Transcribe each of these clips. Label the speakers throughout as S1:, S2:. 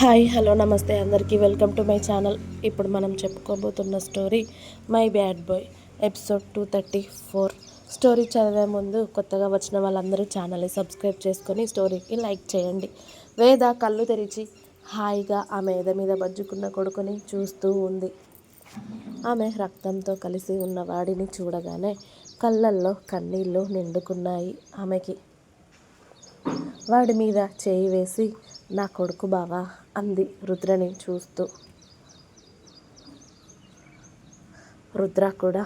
S1: Hi hello నమస్తే అందరికీ. Welcome to my channel. ఇప్పుడు మనం చెప్పుకోబోతున్న story my bad boy episode two thirty four. Story చదివే ముందు కొత్తగా వచ్చిన వాళ్ళందరూ ఛానల్ని సబ్స్క్రైబ్ చేసుకొని స్టోరీకి లైక్ చేయండి. వేద కళ్ళు తెరిచి హాయిగా ఆ ఎద మీద బజ్జుకున్న కొడుకుని చూస్తూ ఉంది. ఆమె రక్తంతో కలిసి ఉన్న వాడిని చూడగానే కళ్ళల్లో కన్నీళ్ళు నిండుకున్నాయి ఆమెకి. వాడి మీద చేయి వేసి నా కొడుకు బావా అంది రుద్రని చూస్తూ. రుద్ర కూడా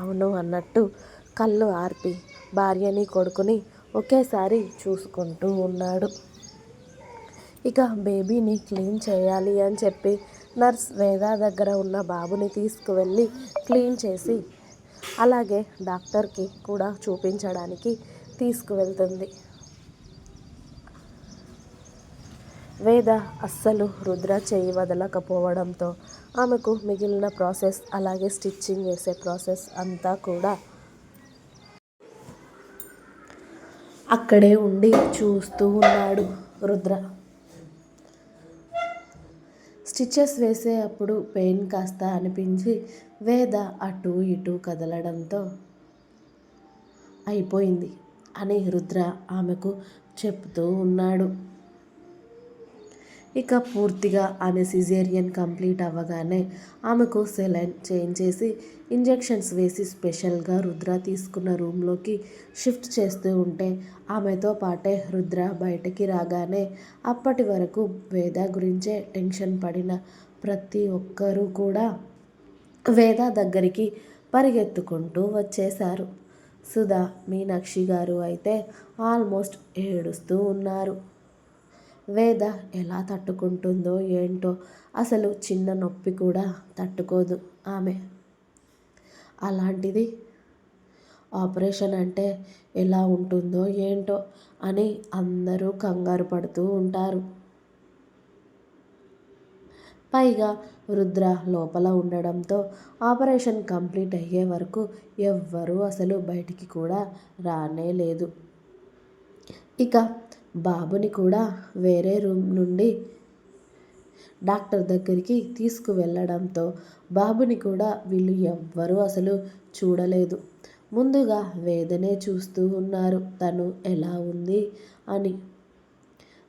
S1: అవును అన్నట్టు కళ్ళు ఆర్పి భార్యని కొడుకుని ఒకేసారి చూసుకుంటూ ఉన్నాడు. ఇక బేబీని క్లీన్ చేయాలి అని చెప్పి నర్స్ వేదా దగ్గర ఉన్న బాబుని తీసుకువెళ్ళి క్లీన్ చేసి అలాగే డాక్టర్కి కూడా చూపించడానికి తీసుకువెళ్తుంది. వేద అస్సలు రుద్ర చేయి వదలకపోవడంతో ఆమెకు మిగిలిన ప్రాసెస్ అలాగే స్టిచ్చింగ్ వేసే ప్రాసెస్ అంతా కూడా అక్కడే ఉండి చూస్తూ ఉన్నాడు రుద్ర. స్టిచెస్ వేసే అప్పుడు పెయిన్ కాస్త అనిపించి వేద అటు ఇటు కదలడంతో అయిపోయింది అని రుద్ర ఆమెకు చెప్తూ ఉన్నాడు. ఇక పూర్తిగా ఆమె సిజేరియన్ కంప్లీట్ అవ్వగానే ఆమెకు సెలైన్ చేంజ్ చేసి ఇంజెక్షన్స్ వేసి స్పెషల్గా రుద్ర తీసుకున్న రూమ్లోకి షిఫ్ట్ చేస్తూ ఉంటే ఆమెతో పాటే రుద్ర బయటకి రాగానే అప్పటి వరకు వేద గురించే టెన్షన్ పడిన ప్రతి ఒక్కరూ కూడా వేద దగ్గరికి పరిగెత్తుకుంటూ వచ్చేశారు. సుధా మీనాక్షి గారు అయితే ఆల్మోస్ట్ ఏడుస్తూ ఉన్నారు. వేద ఎలా తట్టుకుంటుందో ఏంటో అసలు చిన్న నొప్పి కూడా తట్టుకోదు ఆమె. అలాంటిది ఆపరేషన్ అంటే ఎలా ఉంటుందో ఏంటో అని అందరూ కంగారు పడుతూ ఉంటారు. పైగా రుద్ర లోపల ఉండడంతో ఆపరేషన్ కంప్లీట్ అయ్యే వరకు ఎవ్వరూ అసలు బయటికి కూడా రానే లేదు. ఇక బాబుని కూడా వేరే రూమ్ నుండి డాక్టర్ దగ్గరికి తీసుకువెళ్ళడంతో బాబుని కూడా వీళ్ళు ఎవ్వరూ అసలు చూడలేదు. ముందుగా వేదనే చూస్తూ ఉన్నారు. తను ఎలా ఉంది అని.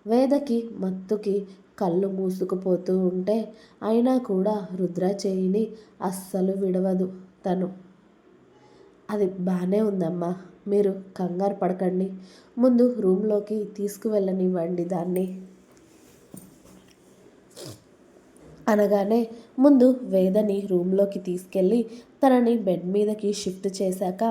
S1: వేదకి మత్తుకి కళ్ళు మూసుకుపోతూ ఉంటే అయినా కూడా రుద్ర చేయిని అస్సలు విడవదు తను. అది బాగానే ఉందమ్మా. మీరు కంగారు పడకండి. ముందు రూమ్లోకి తీసుకువెళ్ళనివ్వండి దాన్ని. అనగానే ముందు వేదని రూమ్లోకి తీసుకెళ్ళి తనని బెడ్ మీదకి షిఫ్ట్ చేశాక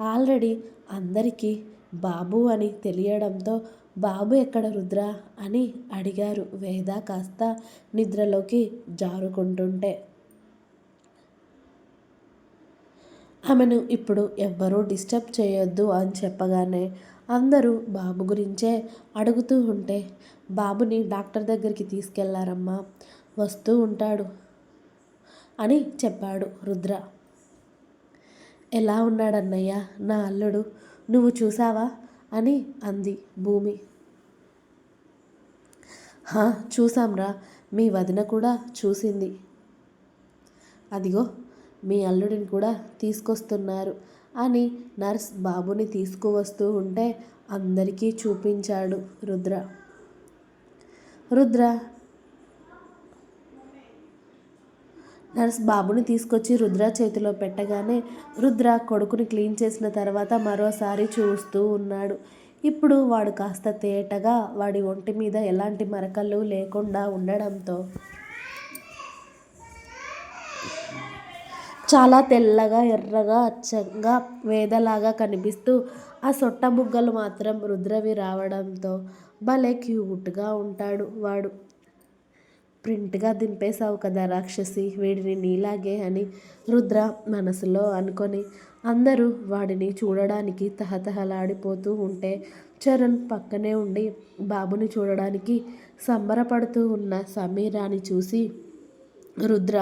S1: ఆల్రెడీ అందరికీ బాబు అని తెలియడంతో బాబు ఎక్కడ రుద్ర? అని అడిగారు వేద కాస్త నిద్రలోకి జారుకుంటుంటే. ఆమెను ఇప్పుడు ఎవ్వరూ డిస్టర్బ్ చేయొద్దు అని చెప్పగానే అందరూ బాబు గురించే అడుగుతూ ఉంటే బాబుని డాక్టర్ దగ్గరికి తీసుకెళ్ళారమ్మా వస్తూ ఉంటాడు అని చెప్పాడు రుద్ర. ఎలా ఉన్నాడన్నయ్య నా అల్లుడు నువ్వు చూసావా? అని అంది భూమి. చూసాంరా మీ వదిన కూడా చూసింది. అదిగో మీ అల్లుడిని కూడా తీసుకొస్తున్నారు అని నర్స్ బాబుని తీసుకువస్తూ ఉంటే అందరికీ చూపించాడు రుద్ర. రుద్ర నర్స్ బాబుని తీసుకొచ్చి రుద్ర చేతిలో పెట్టగానే రుద్ర కొడుకుని క్లీన్ చేసిన తర్వాత మరోసారి చూస్తూ ఉన్నాడు. ఇప్పుడు వాడు కాస్త తేటగా వాడి ఒంటి మీద ఎలాంటి మరకలు లేకుండా ఉండడంతో చాలా తెల్లగా ఎర్రగా అచ్చంగా వేదలాగా కనిపిస్తూ ఆ సొట్ట బుగ్గలు మాత్రం రుద్రవి రావడంతో భలే క్యూట్గా ఉంటాడు వాడు. ప్రింట్గా దింపేశావు కదా రాక్షసి వీడిని నీలాగే అని రుద్ర మనసులో అనుకొని అందరూ వాడిని చూడడానికి తహతహలాడిపోతూ ఉంటే చరణ్ పక్కనే ఉండి బాబుని చూడడానికి సంబరపడుతూ ఉన్న సమీరాని చూసి రుద్ర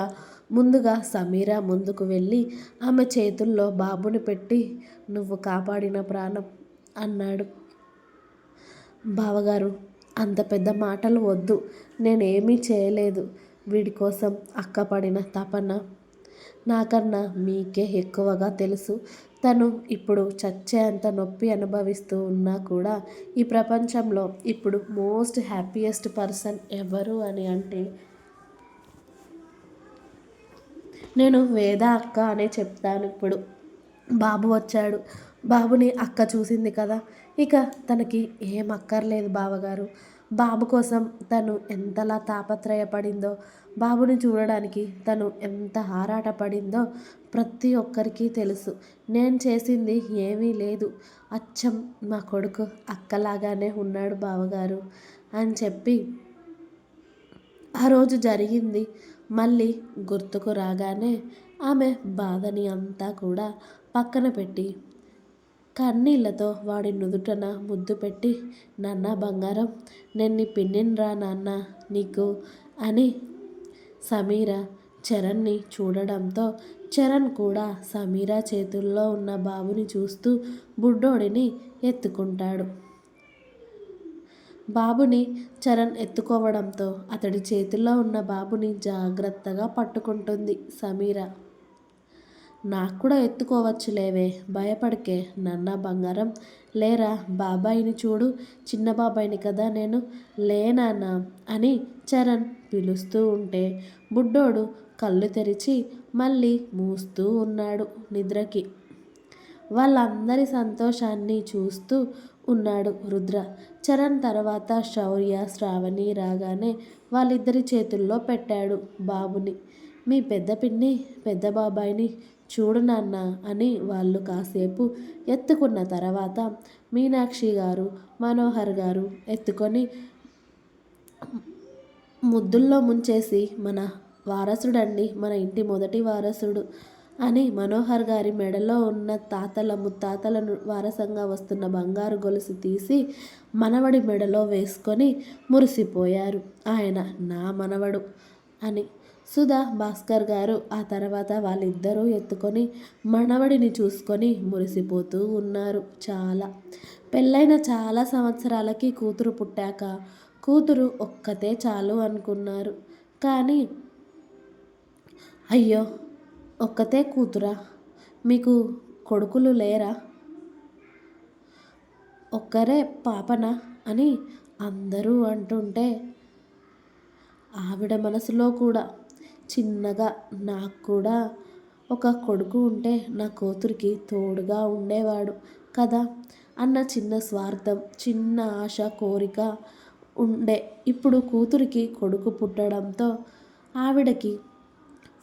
S1: ముందుగా సమీర ముందుకు వెళ్ళి ఆమె చేతుల్లో బాబుని పెట్టి నువ్వు కాపాడిన ప్రాణం అన్నాడు. బావగారు అంత పెద్ద మాటలు వద్దు. నేనేమీ చేయలేదు. వీడి కోసం అక్కపడిన తపన నాకన్నా మీకే ఎక్కువగా తెలుసు. తను ఇప్పుడు చచ్చేంత నొప్పి అనుభవిస్తూ ఉన్నా కూడా ఈ ప్రపంచంలో ఇప్పుడు మోస్ట్ హ్యాపీయెస్ట్ పర్సన్ ఎవరు అని అంటే నేను వేద అక్క అనే చెప్తాను ఇప్పుడు. బాబు వచ్చాడు. బాబుని అక్క చూసింది కదా. ఇక తనకి ఏం అక్కర్లేదు బావగారు. బాబు కోసం తను ఎంతలా తాపత్రయపడిందో బాబుని చూడడానికి తను ఎంత ఆరాటపడిందో ప్రతి ఒక్కరికి తెలుసు. నేను చేసింది ఏమీ లేదు. అచ్చం మా కొడుకు అక్కలాగానే ఉన్నాడు బావగారు అని చెప్పి ఆ రోజు జరిగింది. మళ్ళీ గుర్తుకు రాగానే ఆమె బాధని అంతా కూడా పక్కన పెట్టి కన్నీళ్ళతో వాడి నుదుటన ముద్దు పెట్టి నాన్న బంగారం నేను పిన్నిన్రా నాన్న నీకు అని సమీర చరణ్ని చూడడంతో చరణ్ కూడా సమీర చేతుల్లో ఉన్న బాబుని చూస్తూ బుడ్డోడిని ఎత్తుకుంటాడు. బాబుని చరణ్ ఎత్తుకోవడంతో అతడి చేతుల్లో ఉన్న బాబుని జాగ్రత్తగా పట్టుకుంటుంది సమీర. నాకు కూడా ఎత్తుకోవచ్చు లేవే భయపడకే నన్న బంగారం. లేరా బాబాయిని చూడు చిన్న బాబాయిని కదా నేను. లేనానా అని చరణ్ పిలుస్తూ ఉంటే బుడ్డోడు కళ్ళు తెరిచి మళ్ళీ మూస్తూ ఉన్నాడు నిద్రకి. వాళ్ళందరి సంతోషాన్ని చూస్తూ ఉన్నాడు రుద్ర. చరణ్ తర్వాత శౌర్య శ్రావణి రాగానే వాళ్ళిద్దరి చేతుల్లో పెట్టాడు బాబుని. మీ పెద్ద పిన్ని పెద్ద బాబాయిని చూడు నాన్న అని వాళ్ళు కాసేపు ఎత్తుకున్న తర్వాత మీనాక్షి గారు మనోహర్ గారు ఎత్తుకొని ముద్దుల్లో ముంచేసి మన వారసుడండి మన ఇంటి మొదటి వారసుడు. అని మనోహర్ గారి మెడలో ఉన్న తాతల ముత్తాతల వారసంగా వస్తున్న బంగారు గొలుసు తీసి మనవడి మెడలో వేసుకొని మురిసిపోయారు. ఆయన నా మనవడు అని. సుధా భాస్కర్ గారు ఆ తర్వాత వాళ్ళిద్దరూ ఎత్తుకొని మనవడిని చూసుకొని మురిసిపోతూ ఉన్నారు చాలా. పెళ్ళైన చాలా సంవత్సరాలకి కూతురు పుట్టాక కూతురు ఒక్కతే చాలు అనుకున్నారు. కానీ అయ్యో ఒక్కతే కూతురా? మీకు కొడుకులు లేరా? ఒక్కరే పాపనా? అని అందరూ అంటుంటే ఆవిడ మనసులో కూడా చిన్నగా నాకు కూడా ఒక కొడుకు ఉంటే నా కూతురికి తోడుగా ఉండేవాడు కదా అన్న చిన్న స్వార్థం చిన్న ఆశ కోరిక ఉండే. ఇప్పుడు కూతురికి కొడుకు పుట్టడంతో ఆవిడకి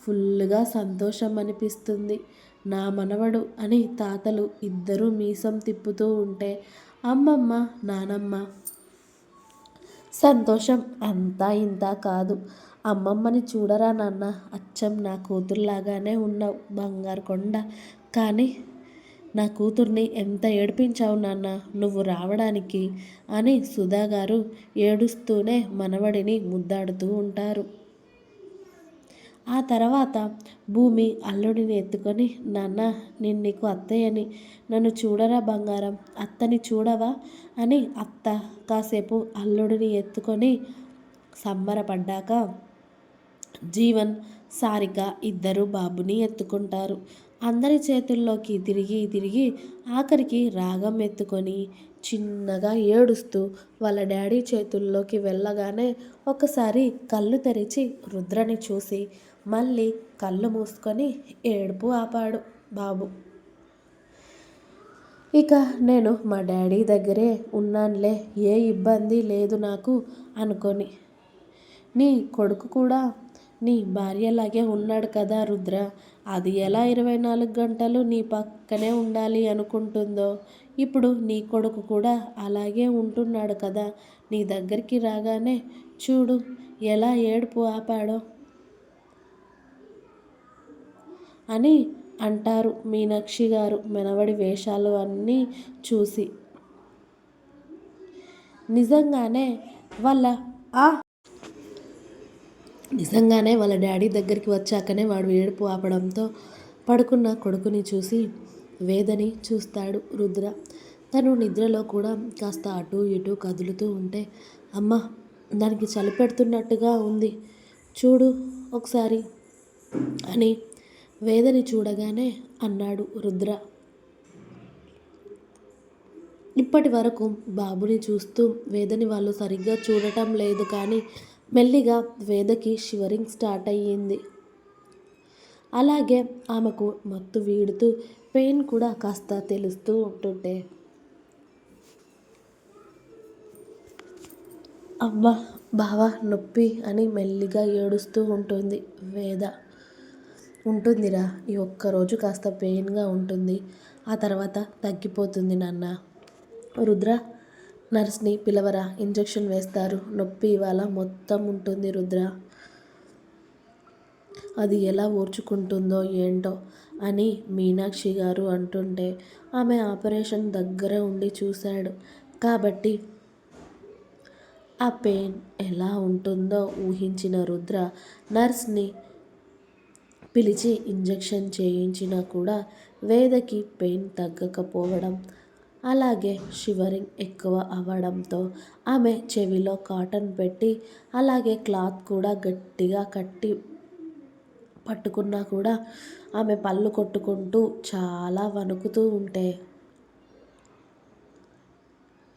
S1: ఫుల్గా సంతోషం అనిపిస్తుంది నా మనవడు అని తాతలు ఇద్దరూ మీసం తిప్పుతూ ఉంటే అమ్మమ్మ నానమ్మ సంతోషం అంతా ఇంత కాదు. అమ్మమ్మని చూడరా నాన్న అచ్చం నా కూతురులాగానే ఉన్నావు బంగారు కొండ. కానీ నా కూతుర్ని ఎంత ఏడిపించావు నాన్న నువ్వు రావడానికి? అని సుధా గారు ఏడుస్తూనే మనవడిని ముద్దాడుతూ ఉంటారు. ఆ తర్వాత భూమి అల్లుడిని ఎత్తుకొని నాన్న నేను నీకు అత్తయ్యని. నన్ను చూడరా బంగారం? అత్తని చూడవా? అని అత్త కాసేపు అల్లుడిని ఎత్తుకొని సంబరపడ్డాక జీవన్ సారిక ఇద్దరు బాబుని ఎత్తుకుంటారు. అందరి చేతుల్లోకి తిరిగి తిరిగి ఆఖరికి రాగం ఎత్తుకొని చిన్నగా ఏడుస్తూ వాళ్ళ డాడీ చేతుల్లోకి వెళ్ళగానే ఒకసారి కళ్ళు తెరిచి రుద్రని చూసి మళ్ళీ కళ్ళు మూసుకొని ఏడుపు ఆపాడు బాబు. ఇక నేను మా డాడీ దగ్గరే ఉన్నానులే ఏ ఇబ్బంది లేదు నాకు అనుకొని. నీ కొడుకు కూడా నీ భార్యలాగే ఉన్నాడు కదా రుద్ర అది ఎలా ఇరవై నాలుగు గంటలు నీ పక్కనే ఉండాలి అనుకుంటుందో? ఇప్పుడు నీ కొడుకు కూడా అలాగే ఉంటున్నాడు కదా నీ దగ్గరికి రాగానే చూడు ఎలా ఏడుపు ఆపాడో. అని అంటారు మీనాక్షి గారు మెనవడి వేషాలు అన్నీ చూసి. నిజంగానే వాళ్ళ ఆ? నిజంగానే వాళ్ళ డాడీ దగ్గరికి వచ్చాకనే వాడు ఏడుపు ఆపడంతో పడుకున్న కొడుకుని చూసి వేదని చూస్తాడు రుద్ర. తను నిద్రలో కూడా కాస్త అటు ఇటు కదులుతూ ఉంటే అమ్మ దానికి చలి పెడుతున్నట్టుగా ఉంది. చూడు ఒకసారి అని వేదని చూడగానే అన్నాడు రుద్ర. ఇప్పటి వరకు బాబుని చూస్తూ వేదని వాళ్ళు సరిగ్గా చూడటం లేదు కానీ మెల్లిగా వేదకి షివరింగ్ స్టార్ట్ అయ్యింది. అలాగే ఆమెకు మత్తు వీడుతూ పెయిన్ కూడా కాస్త తెలుస్తూ ఉంటుంటే. అమ్మ బావా నొప్పి అని మెల్లిగా ఏడుస్తూ ఉంటుంది వేద. ఉంటుందిరా ఈ ఒక్కరోజు కాస్త పెయిన్గా ఉంటుంది. ఆ తర్వాత తగ్గిపోతుంది నాన్న. రుద్ర నర్స్ని పిలవరా? ఇంజెక్షన్ వేస్తారు. నొప్పి ఇవాళ మొత్తం ఉంటుంది రుద్ర. అది ఎలా ఓర్చుకుంటుందో ఏంటో అని మీనాక్షి గారు అంటుంటే ఆమె ఆపరేషన్ దగ్గర ఉండి చూశాడు. కాబట్టి ఆ పెయిన్ ఎలా ఉంటుందో ఊహించిన రుద్ర నర్స్ని పిలిచి ఇంజెక్షన్ చేయించినా కూడా వేదకి పెయిన్ తగ్గకపోవడం. అలాగే షివరింగ్ ఎక్కువ అవ్వడంతో ఆమె చెవిలో కాటన్ పెట్టి అలాగే క్లాత్ కూడా గట్టిగా కట్టి పట్టుకున్నా కూడా ఆమె పళ్ళు కొట్టుకుంటూ చాలా వణుకుతూ ఉంటే.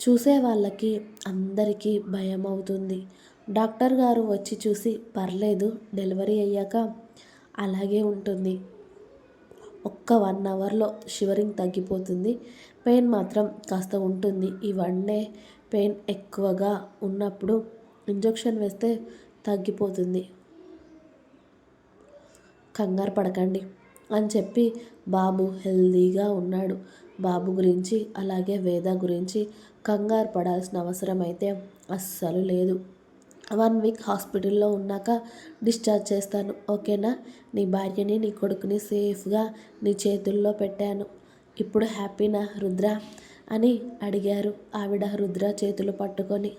S1: చూసే వాళ్ళకి అందరికీ భయం అవుతుంది డాక్టర్ గారు వచ్చి చూసి పర్లేదు డెలివరీ అయ్యాక అలాగే ఉంటుంది. ఒక్క వన్ అవర్లో షివరింగ్ తగ్గిపోతుంది. పెయిన్ మాత్రం కాస్త ఉంటుంది. ఈ వన్ డే పెయిన్ ఎక్కువగా ఉన్నప్పుడు ఇంజెక్షన్ వేస్తే తగ్గిపోతుంది. కంగారు పడకండి అని చెప్పి బాబు హెల్దీగా ఉన్నాడు. బాబు గురించి అలాగే వేద గురించి కంగారు పడాల్సిన అవసరం అయితే అస్సలు లేదు. వన్ వీక్ హాస్పిటల్లో ఉన్నాక డిశ్చార్జ్ చేస్తాను ఓకేనా? నీ భార్యని నీ కొడుకుని సేఫ్గా నీ చేతుల్లో పెట్టాను. ఇప్పుడు హ్యాపీనా రుద్ర అని అడిగారు ఆవిడ రుద్ర చేతులు పట్టుకొని.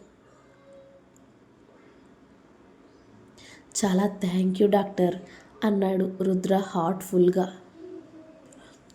S1: చాలా థ్యాంక్ యూ డాక్టర్ అన్నాడు రుద్ర హార్ట్ఫుల్గా.